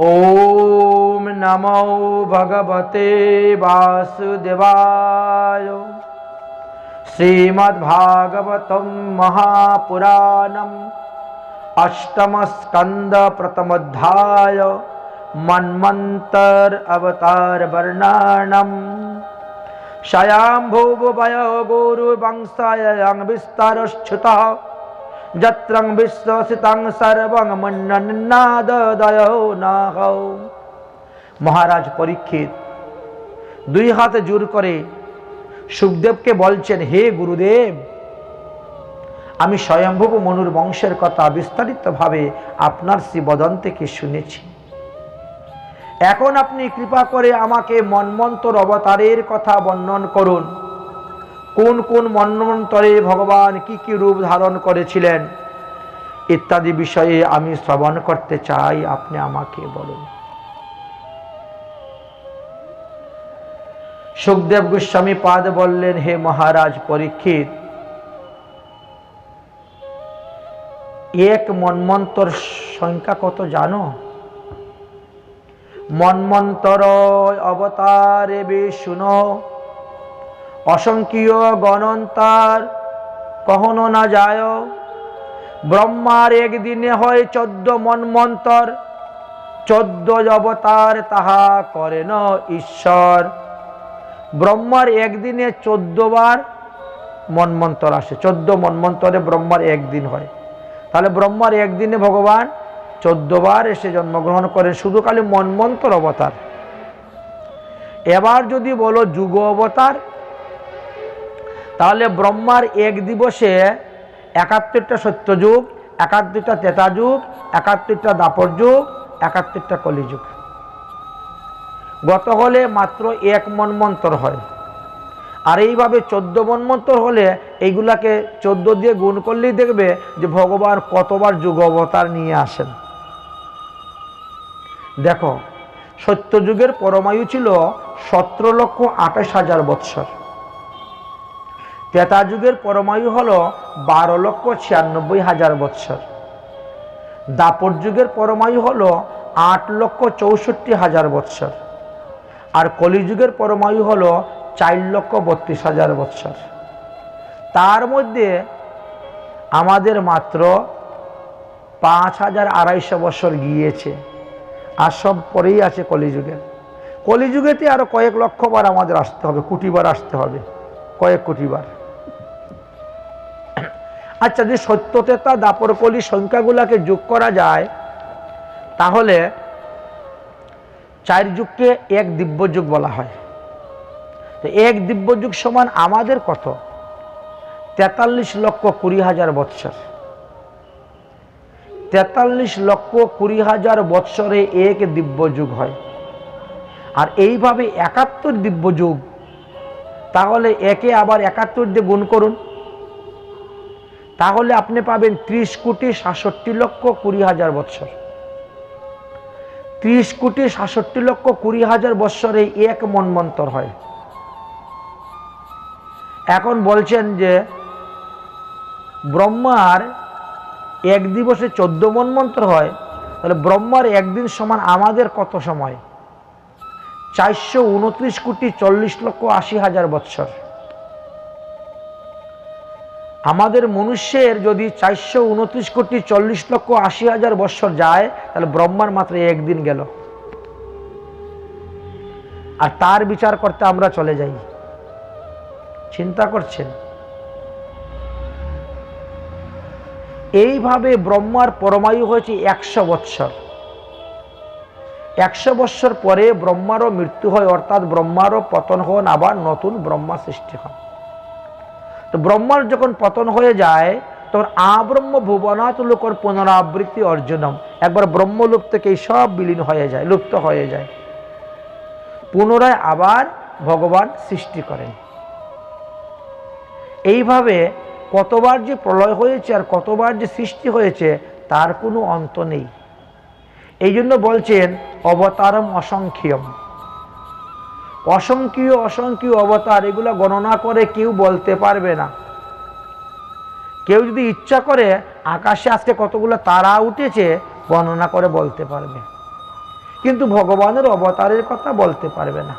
ॐ नमो भगवते वासुदेवाय। श्रीमद्भागवतं महापुराणम् अष्टमस्कन्दप्रथमोऽध्याय मन्मन्तर अवतारवर्णनम् शयाम्भुवय गुरुवंशायं विस्तारश्च्युतः যত্রং বিশ্বসিতাং সর্বং মন্নন্নাদয় নাহ মহারাজ পরীক্ষিত দুই হাতে জোর করে সুখদেবকে বলছেন, হে গুরুদেব, আমি স্বয়ংভব মনুর বংশের কথা বিস্তারিতভাবে আপনার শ্রী বদন থেকে শুনেছি। এখন আপনি কৃপা করে আমাকে মন্মন্তর অবতারের কথা বর্ণন করুন। কোন কোন মন্বন্তরে ভগবান কি কি রূপ ধারণ করেছিলেন? ইত্যাদি বিষয়ে আমি শ্রবণ করতে চাই, আপনি আমাকে বলুন। সুখদেব গোস্বামী পাদ বললেন, হে মহারাজ পরীক্ষিত, এক মন্মন্তর সংখ্যা কত জানো? মন্মন্তর অবতারে বে শুনো অসংখ্য গণন্তার কখনো না যায় ব্রহ্মার একদিনে হয় চোদ্দ মন্মন্তর, চোদ্দ অবতার তাহা করেন ঈশ্বর। ব্রহ্মার একদিনে চোদ্দ বার মন্মন্তর আসে, চোদ্দ মন্মন্তরে ব্রহ্মার একদিন হয়। তাহলে ব্রহ্মার একদিনে ভগবান চোদ্দ বার এসে জন্মগ্রহণ করেন, শুধু খালি মন্মন্তর অবতার। এবার যদি বলো যুগ অবতার তাহলে ব্রহ্মার এক দিবসে একাত্তরটা সত্যযুগ, একাত্তরটা তেতা যুগ একাত্তরটা দাপর যুগ একাত্তরটা কলিযুগ। গত হলে মাত্র এক মনমন্তর হয়। আর এইভাবে চোদ্দ মনমন্তর হলে এইগুলাকে চোদ্দ দিয়ে গুণ করলেই দেখবে যে ভগবান কতবার যুগ অবতার নিয়ে আসেন। দেখো, সত্যযুগের পরমায়ু ছিল সতেরো লক্ষ আঠাশ হাজার বৎসর। ত্রেতা যুগের পরমায়ু হল বারো লক্ষ ছিয়ানব্বই হাজার বৎসর। দাপর যুগের পরমায়ু হল আট লক্ষ চৌষট্টি হাজার বৎসর। আর কলিযুগের পরমায়ু হল চার লক্ষ বত্রিশ হাজার বৎসর। তার মধ্যে আমাদের মাত্র পাঁচ হাজার আড়াইশো বছর গিয়েছে, আর সব পরেই আছে কলিযুগের। কলিযুগেতে আরও কয়েক লক্ষ বার আমাদের আসতে হবে, কোটিবার আসতে হবে, কয়েক কোটিবার। আচ্ছা যদি সত্যতেতা দাপরকলি সংখ্যাগুলাকে যোগ করা যায়, তাহলে চার যুগকে এক দিব্য যুগ বলা হয়। তো এক দিব্য যুগ সমান আমাদের কত? তেতাল্লিশ লক্ষ কুড়ি হাজার বৎসর। তেতাল্লিশ লক্ষ কুড়ি হাজার বৎসরে এক দিব্য যুগ হয়। আর এইভাবে একাত্তর দিব্য যুগ তাহলে একে আবার একাত্তর দিয়ে গুণ করুন। তাহলে আপনি পাবেন ত্রিশ কোটি সাতষট্টি লক্ষ কুড়ি হাজার বৎসর। ত্রিশ কোটি সাতষট্টি লক্ষ কুড়ি হাজার বৎসরে এক মনমন্তর হয়। এখন বলছেন যে ব্রহ্মার এক দিবসে চোদ্দ মনমন্তর হয়, তাহলে ব্রহ্মার একদিন সমান আমাদের কত সময়? চারশো উনত্রিশ কোটি চল্লিশ লক্ষ আশি হাজার বৎসর। আমাদের মনুষ্যের যদি চারশো উনত্রিশ কোটি চল্লিশ লক্ষ আশি হাজার বৎসর যায়, তাহলে ব্রহ্মার মাত্র একদিন গেল। আর তার বিচার করতে আমরা চলে যাই। চিন্তা করছেন? এইভাবে ব্রহ্মার পরমায়ু হয়েছে একশো বৎসর। একশো বৎসর পরে ব্রহ্মারও মৃত্যু হয়, অর্থাৎ ব্রহ্মারও পতন হন, আবার নতুন ব্রহ্মা সৃষ্টি হয় তো ব্রহ্মার যখন পতন হয়ে যায়, তখন আব্রহ্ম ভুবনাথ লোকর পুনরাবৃত্তি অর্জনম। একবার ব্রহ্মলোক থেকে সব বিলীন হয়ে যায়, লুপ্ত হয়ে যায়। পুনরায় আবার ভগবান সৃষ্টি করেন। এইভাবে কতবার যে প্রলয় হয়েছে আর কতবার যে সৃষ্টি হয়েছে, তার কোনো অন্ত নেই। এই জন্য বলছেন, অবতারম অসংখ্যম অসংখ্য অসংখ্য অবতার, এগুলো গণনা করে কেউ বলতে পারবে না। কেউ যদি ইচ্ছা করে আকাশে আজকে কতগুলো তারা উঠেছে গণনা করে বলতে পারবে। কিন্তু ভগবানের অবতারের কথা বলতে পারবে না।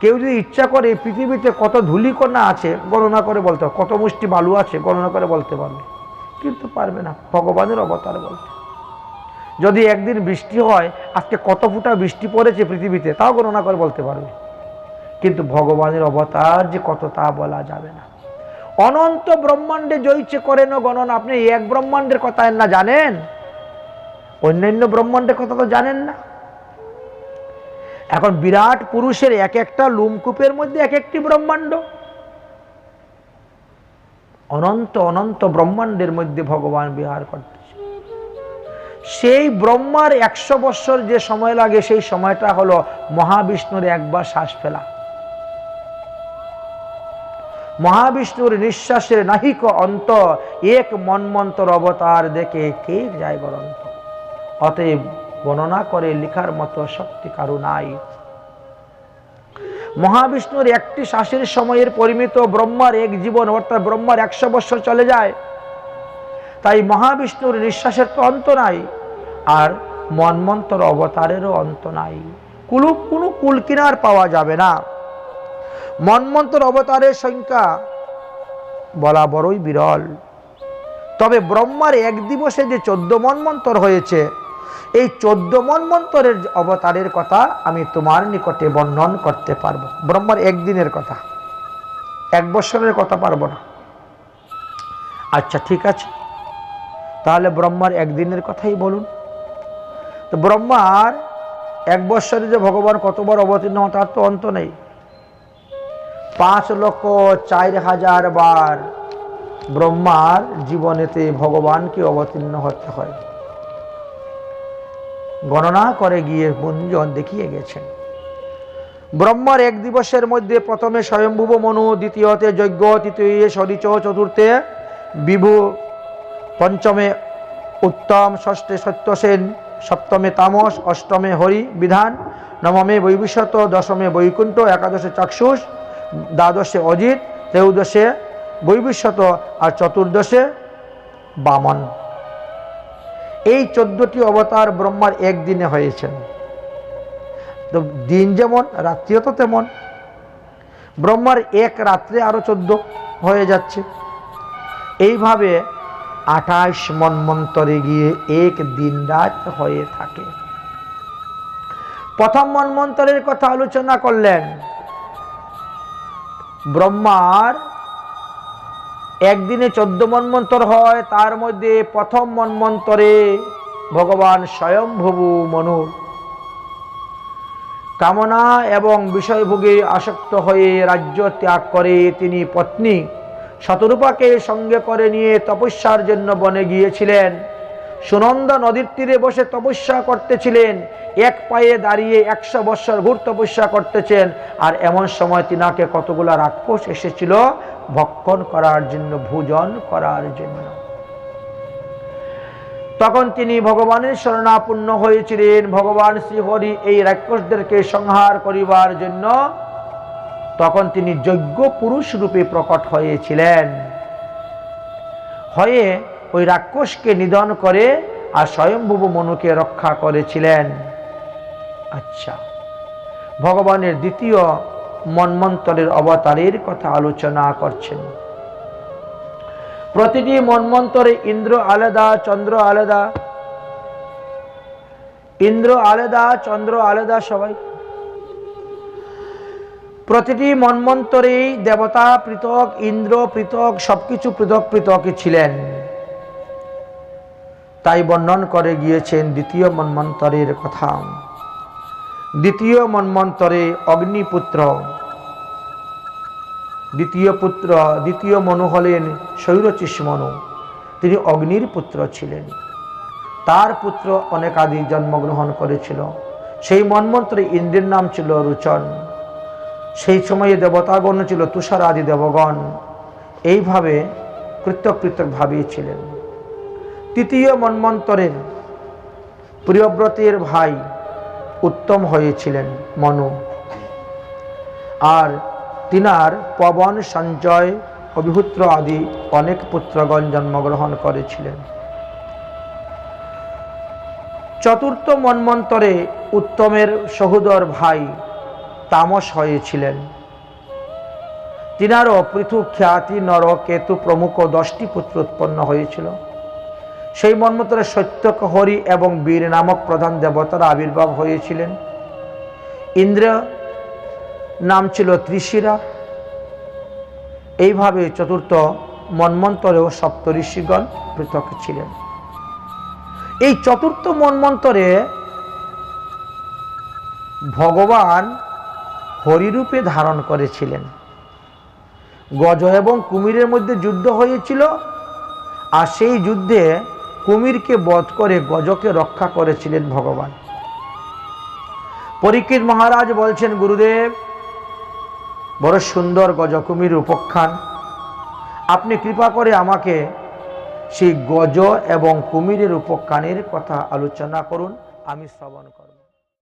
কেউ যদি ইচ্ছা করে পৃথিবীতে কত ধূলিকণা আছে, গণনা করে বলতে কত মুষ্টি বালু আছে, গণনা করে বলতে পারবে। কিন্তু পারবে না, ভগবানের অবতার বলতে। যদি একদিন বৃষ্টি হয়, আজকে কত ফুটা বৃষ্টি পড়েছে পৃথিবীতে, তাও গণনা করে বলতে পারবে। কিন্তু ভগবানের অবতার যে কত তা বলা যাবে না। অনন্ত ব্রহ্মাণ্ডে জয়িচ্ছে করেন গণনা, আপনি এক ব্রহ্মাণ্ডের কথা না জানেন? অন্যান্য ব্রহ্মাণ্ডের কথা তো জানেন না। এখন বিরাট পুরুষের এক একটা লুমকূপের মধ্যে এক একটি ব্রহ্মাণ্ড। অনন্ত অনন্ত ব্রহ্মাণ্ডের মধ্যে ভগবান বিহার করতেছে সেই ব্রহ্মার একশো বৎসর যে সময় লাগে, সেই সময়টা হলো মহাবিষ্ণুর একবার শ্বাস ফেলা। মহাবিষ্ণুর নিঃশ্বাসের নাহিক অন্ত, এক মনমন্তর অবতার দেখে কে যায় বরন্ত? অতএব বর্ণনা করে লেখার মতো শক্তি কারু নাই। মহাবিষ্ণুর একটি শ্বাসের সময়ের পরিমিত ব্রহ্মার এক জীবন, অর্থাৎ ব্রহ্মার একশো বৎসর চলে যায়। তাই মহাবিষ্ণুর নিঃশ্বাসের তো অন্ত নাই। আর মনমন্তর অবতারেরও অন্ত নাই। কুলু, কোনো কুল কিনার পাওয়া যাবে না। মনমন্তর অবতারের সংখ্যা বলা বড়ই বিরল। তবে ব্রহ্মার এক দিবসে যে চোদ্দ মন্মন্তর হয়েছে, এই চোদ্দ মন্মন্তরের অবতারের কথা আমি তোমার নিকটে বর্ণন করতে পারব। ব্রহ্মার একদিনের কথা, এক বছরের কথা পারব না। আচ্ছা ঠিক আছে। তাহলে ব্রহ্মার একদিনের কথাই বলুন। তো ব্রহ্মার এক বৎসরে যে ভগবান কতবার অবতীর্ণ হন, তার তো অন্ত নেই। পাঁচ লক্ষ চার হাজার বার ব্রহ্মার জীবনেতে ভগবানকে অবতীর্ণ হতে হয়। গণনা করে গিয়ে গুঞ্জন দেখিয়ে গেছেন। ব্রহ্মার এক দিবসের মধ্যে প্রথমে স্বয়ম্ভুব মনু, দ্বিতীয়তে যজ্ঞ তৃতীয় সরিচ চতুর্থে বিভু, পঞ্চমে উত্তম, ষষ্ঠে সত্যসেন সপ্তমে তামস, অষ্টমে হরি বিধান, নবমে বৈবিশত দশমে বৈকুণ্ঠ, একাদশে চাক্ষুষ, দ্বাদশে অজিত ত্রয়োদশে বৈবিশত আর চতুর্দশে বামন। এই চোদ্দটি অবতার ব্রহ্মার একদিনে হয়েছেন। তো দিন যেমন, রাত্রিও তো তেমন। ব্রহ্মার এক রাত্রে আরও চোদ্দ হয়ে যাচ্ছে। এইভাবে আঠাশ মন্মন্তরে গিয়ে এক দিন রাত হয়ে থাকে। প্রথম মন্মন্তরের কথা আলোচনা করলেন। ব্রহ্মার একদিনে চোদ্দ মন্মন্তর হয়, তার মধ্যে প্রথম মন্মন্তরে ভগবান স্বয়ংভবু মনুর কামনা এবং বিষয়ভোগে আসক্ত হয়ে রাজ্য ত্যাগ করে তিনি পত্নী শতরূপাকে সঙ্গে করে নিয়ে তপস্যার জন্য বনে গিয়েছিলেন। সুনন্দা নদীর তীরে বসে তপস্যা করতেছিলেন। এক পায়ে দাঁড়িয়ে একশো বৎসর ঘুর তপস্যা করতেছেন। আর এমন সময় তিনাকে কতগুলা রাক্ষস এসেছিল ভক্ষণ করার জন্য, ভোজন করার জন্য। তখন তিনি ভগবানের শরণাপন্ন হয়েছিলেন। ভগবান শ্রীহরি এই রাক্ষসদেরকে সংহার করিবার জন্য তখন তিনি যোগ্য পুরুষ রূপে প্রকট হয়েছিলেন। হয়ে ওই রাক্ষসকে নিধন করে আর স্বয়ংভূব মনুকে রক্ষা করেছিলেন। আচ্ছা ভগবানের দ্বিতীয় মন্মন্তরের অবতারের কথা আলোচনা করছেন। প্রতিটি মন্মন্তরে ইন্দ্র আলাদা, চন্দ্র আলাদা। ইন্দ্র আলাদা, চন্দ্র আলাদা সবাই প্রতিটি মন্মন্তরেই দেবতা পৃথক, ইন্দ্র পৃথক, সবকিছু পৃথক পৃথকই ছিলেন। তাই বর্ণন করে গিয়েছেন দ্বিতীয় মন্মন্তরের কথা। দ্বিতীয় মন্মন্তরে অগ্নিপুত্র। দ্বিতীয় পুত্র, দ্বিতীয় মনু হলেন শৈরচিস মনু তিনি অগ্নির পুত্র ছিলেন। তার পুত্র অনেক জন্মগ্রহণ করেছিল। সেই মন্মন্ত্রে ইন্দ্রের নাম ছিল রুচন। সেই সময়ে দেবতাগণ ছিল তুষার আদি দেবগণ। এইভাবে পৃথক পৃথকভাবেই ভাবিয়েছিলেন। তৃতীয় মন্মন্তরের প্রিয়ব্রতের ভাই উত্তম হয়েছিলেন মনু। আর তিনার পবন, সঞ্জয় অভিহুত্র আদি অনেক পুত্রগণ জন্মগ্রহণ করেছিলেন। চতুর্থ মন্মন্তরে উত্তমের সহোদর ভাই তামস হয়েছিলেন। তিনারও পৃথু খ্যাতি নর কেতু প্রমুখ দশটি পুত্র উৎপন্ন হয়েছিল। সেই মন্মন্তরে সত্যক হরি এবং বীর নামক প্রধান দেবতার আবির্ভাব হয়েছিলেন। ইন্দ্র নাম ছিল ত্রিশিরা। এইভাবে চতুর্থ মন্মন্তরেও সপ্তঋষিগণ পৃথক ছিলেন। এই চতুর্থ মন্মন্তরে ভগবান হরিরূপে ধারণ করেছিলেন। গজ এবং কুমিরের মধ্যে যুদ্ধ হয়েছিল, আর সেই যুদ্ধে কুমিরকে বধ করে গজকে রক্ষা করেছিলেন ভগবান। পরীক্ষিত মহারাজ বলছেন, গুরুদেব, বড় সুন্দর গজকুমির উপখ্যান। আপনি কৃপা করে আমাকে সেই গজ এবং কুমিরের উপখ্যানের কথা আলোচনা করুন, আমি শ্রবণ করব।